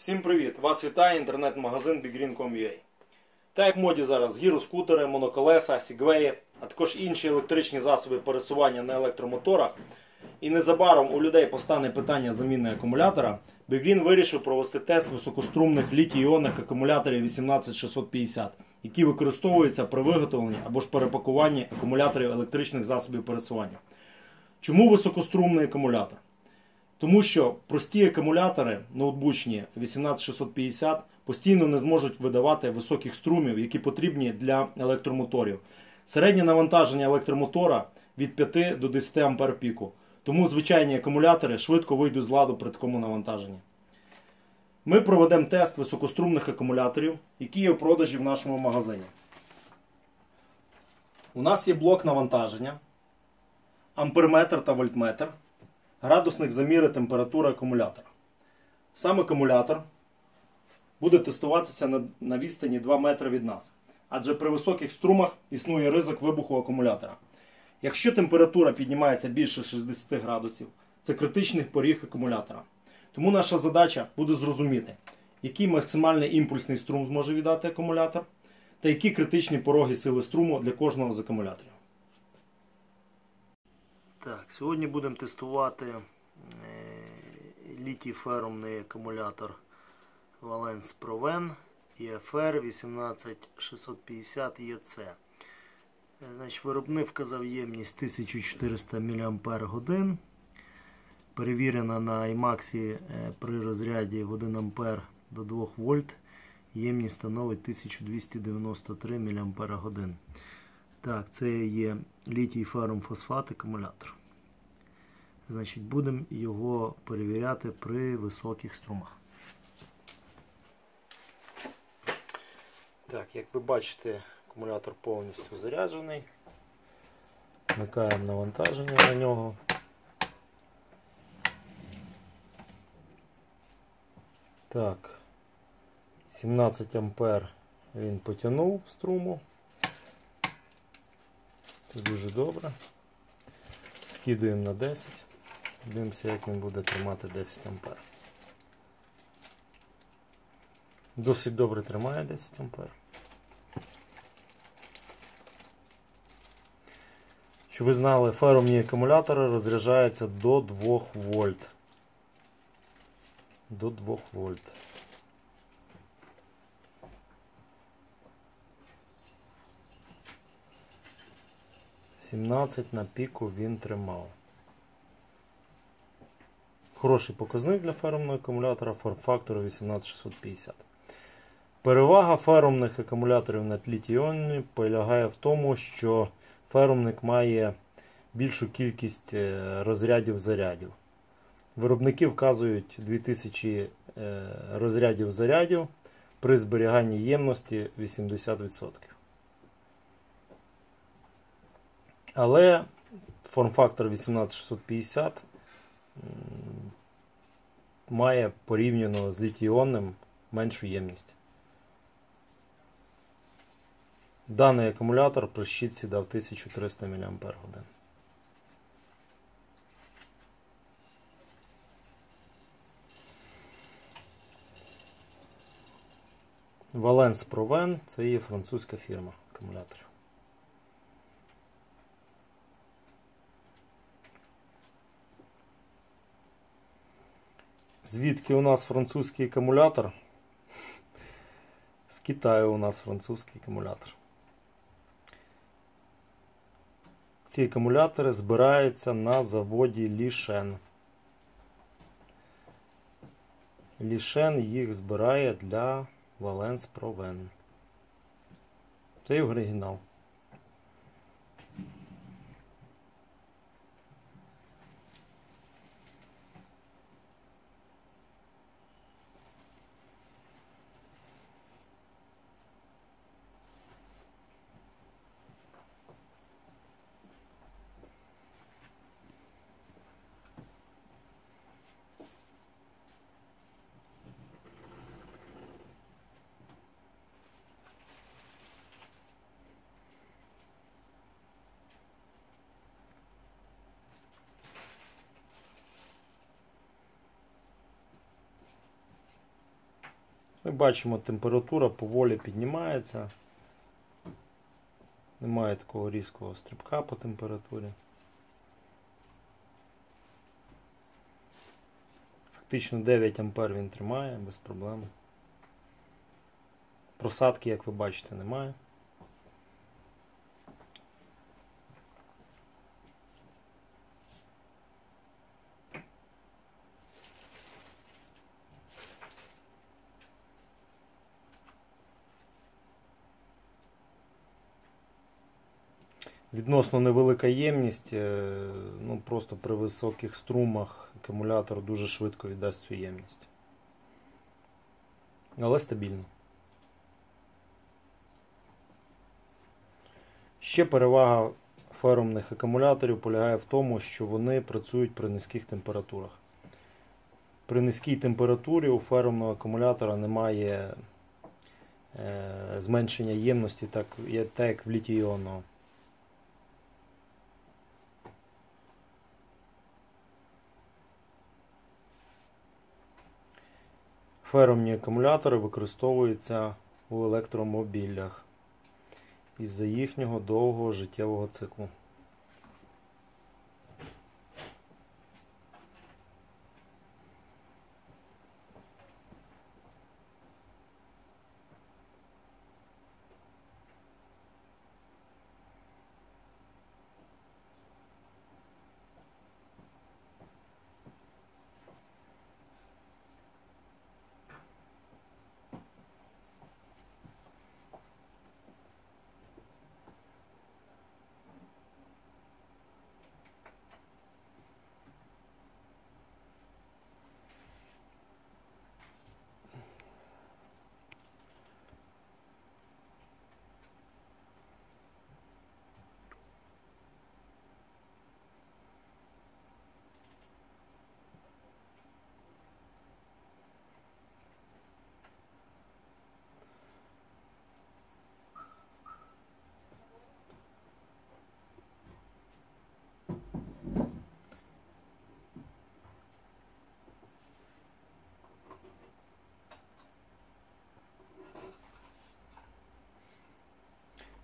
Всім привіт! Вас вітає інтернет-магазин BigGreen.com.ua. Так як в моді зараз гіроскутери, моноколеса, сігвеї, а також інші електричні засоби пересування на електромоторах. І незабаром у людей постане питання заміни акумулятора, BigGreen вирішив провести тест високострумних літій-іонних акумуляторів 18650, які використовуються при виготовленні або ж перепакуванні акумуляторів електричних засобів пересування. Чому високострумний акумулятор? Тому що прості акумулятори ноутбучні 18650 постійно не зможуть видавати високих струмів, які потрібні для електромоторів. Середнє навантаження електромотора від 5 до 10 ампер піку. Тому звичайні акумулятори швидко вийдуть з ладу при такому навантаженні. Ми проведемо тест високострумних акумуляторів, які є в продажі в нашому магазині. У нас є блок навантаження, амперметр та вольтметр градусник заміри температури акумулятора. Сам акумулятор буде тестуватися на, на відстані 2 метри від нас. Адже при високих струмах існує ризик вибуху акумулятора. Якщо температура піднімається більше 60 градусів, це критичний поріг акумулятора. Тому наша задача буде зрозуміти, який максимальний імпульсний струм зможе віддати акумулятор, та які критичні пороги сили струму для кожного з акумуляторів. Так, Сьогодні будемо тестувати е, літій ферумний акумулятор Valence Proven EFR 18650 EC. Значить, Виробник вказав ємність 1400 мАч. Перевірена на IMAX е, при розряді в 1 А до 2 В. Ємність становить 1293 мАч. Так, це є літій ферум фосфат акумулятор. Значить, будемо його перевіряти при високих струмах. Так, як ви бачите, акумулятор повністю заряджений. Вмикаємо навантаження на нього. Так, 17 ампер він потягнув струму. Це дуже добре. Скидуємо на 10. Дивимося, як він буде тримати 10 А. Досить добре тримає 10 А. Щоб ви знали, ферумні акумулятори розряджаються до 2 вольт. До 2 вольт. 17 на піку він тримав. Хороший показник для фермного акумулятора фактор 18650. Перевага ферумних акумуляторів на тлі полягає в тому, що ферумник має більшу кількість е, розрядів зарядів. Виробники вказують 2000 е, розрядів зарядів при зберіганні ємності 80%. Але форм-фактор 18650 має порівняно з літій меншу ємність. Даний акумулятор при щитці дав 1300 мАч. Valence Proven це є французька фірма акумуляторів. Звідки у нас французький акумулятор? З Китаю у нас французький акумулятор. Ці акумулятори збираються на заводі Лішен. Лішен їх збирає для Valence Proven. Це і оригінал. Ми бачимо, температура поволі піднімається. Немає такого різкого стрибка по температурі. Фактично 9 ампер він тримає без проблем. Просадки, як ви бачите, немає. Відносно невелика ємність, е, ну просто при високих струмах акумулятор дуже швидко віддасть цю ємність. Але стабільно. Ще перевага ферумних акумуляторів полягає в тому, що вони працюють при низьких температурах. При низькій температурі у ферумного акумулятора немає е, зменшення ємності, так, так як в літій-іонного. Ферумні акумулятори використовуються у електромобілях із-за їхнього довгого життєвого циклу.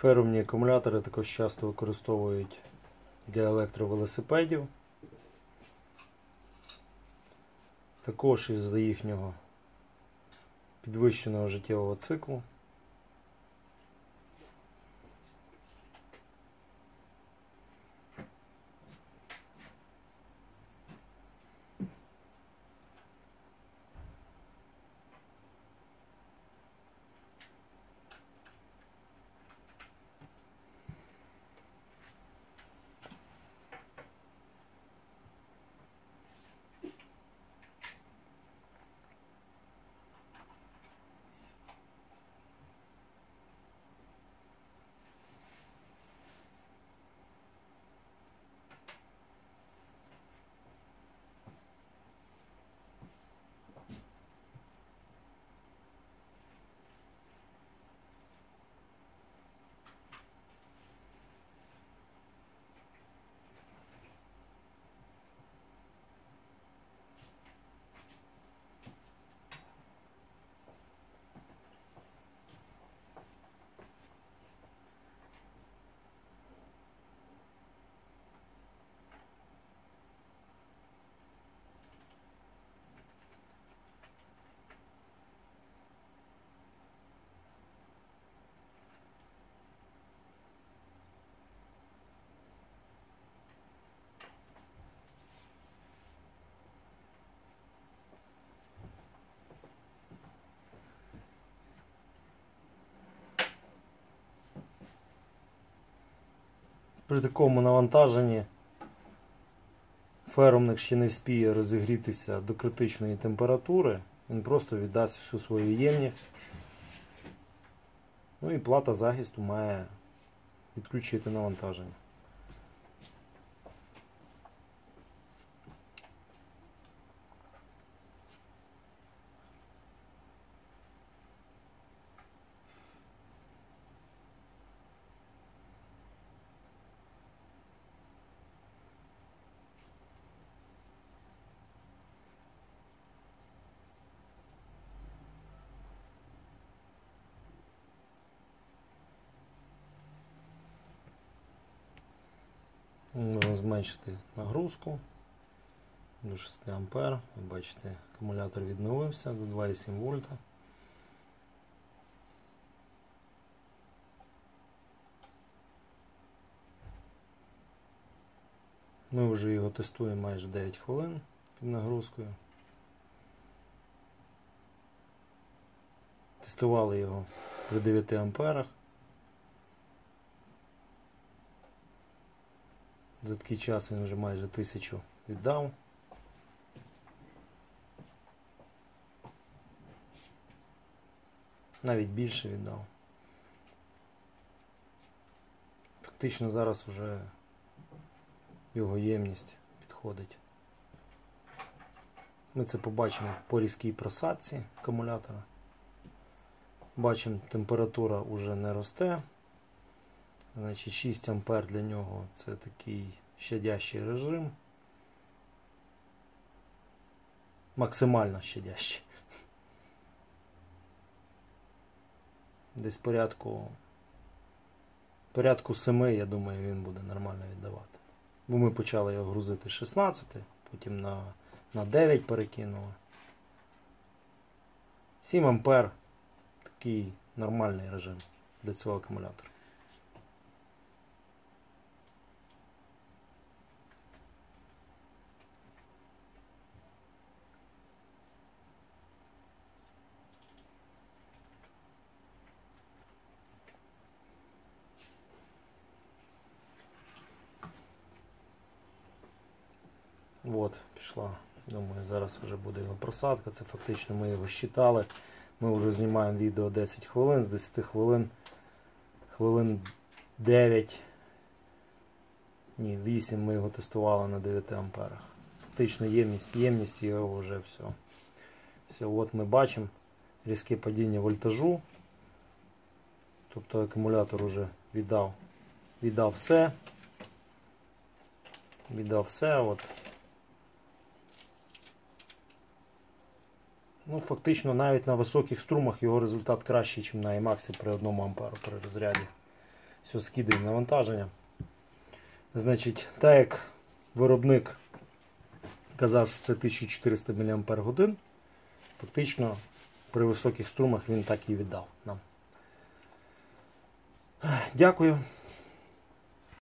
Ферумні акумулятори також часто використовують для електровелосипедів. Також із-за їхнього підвищеного життєвого циклу. При такому навантаженні ферумник ще не вспіє розігрітися до критичної температури, він просто віддасть всю свою ємність. Ну і плата захисту має відключити навантаження. Зменшити нагрузку до 6 ампер. Ви бачите, акумулятор відновився до 2,7 вольта. Ми вже його тестуємо майже 9 хвилин під нагрузкою. Тестували його при 9 амперах. За такий час він вже майже тисячу віддав. Навіть більше віддав. Фактично зараз вже його ємність підходить. Ми це побачимо по різкій просадці акумулятора. Бачимо, температура вже не росте. Значить 6 ампер для нього це такий щадящий режим. Максимально щадящий. Десь порядку порядку 7, я думаю, він буде нормально віддавати. Бо ми почали його грузити з 16, потім на, на 9 перекинули. 7 ампер такий нормальний режим для цього акумулятора. От, пішла. Думаю, зараз вже буде його просадка. Це фактично ми його щитали. Ми вже знімаємо відео 10 хвилин, з 10 хвилин хвилин 9. Ні, 8 ми його тестували на 9 амперах. Фактично ємність, ємність його вже все. Все, от ми бачимо різке падіння вольтажу. Тобто акумулятор вже віддав, віддав все. Віддав все. От. Ну, Фактично навіть на високих струмах його результат кращий, ніж на Emax при 1 амперу при розряді. Все, скидає навантаження. Значить, так як виробник казав, що це 1400 мАч, фактично при високих струмах він так і віддав нам. Дякую.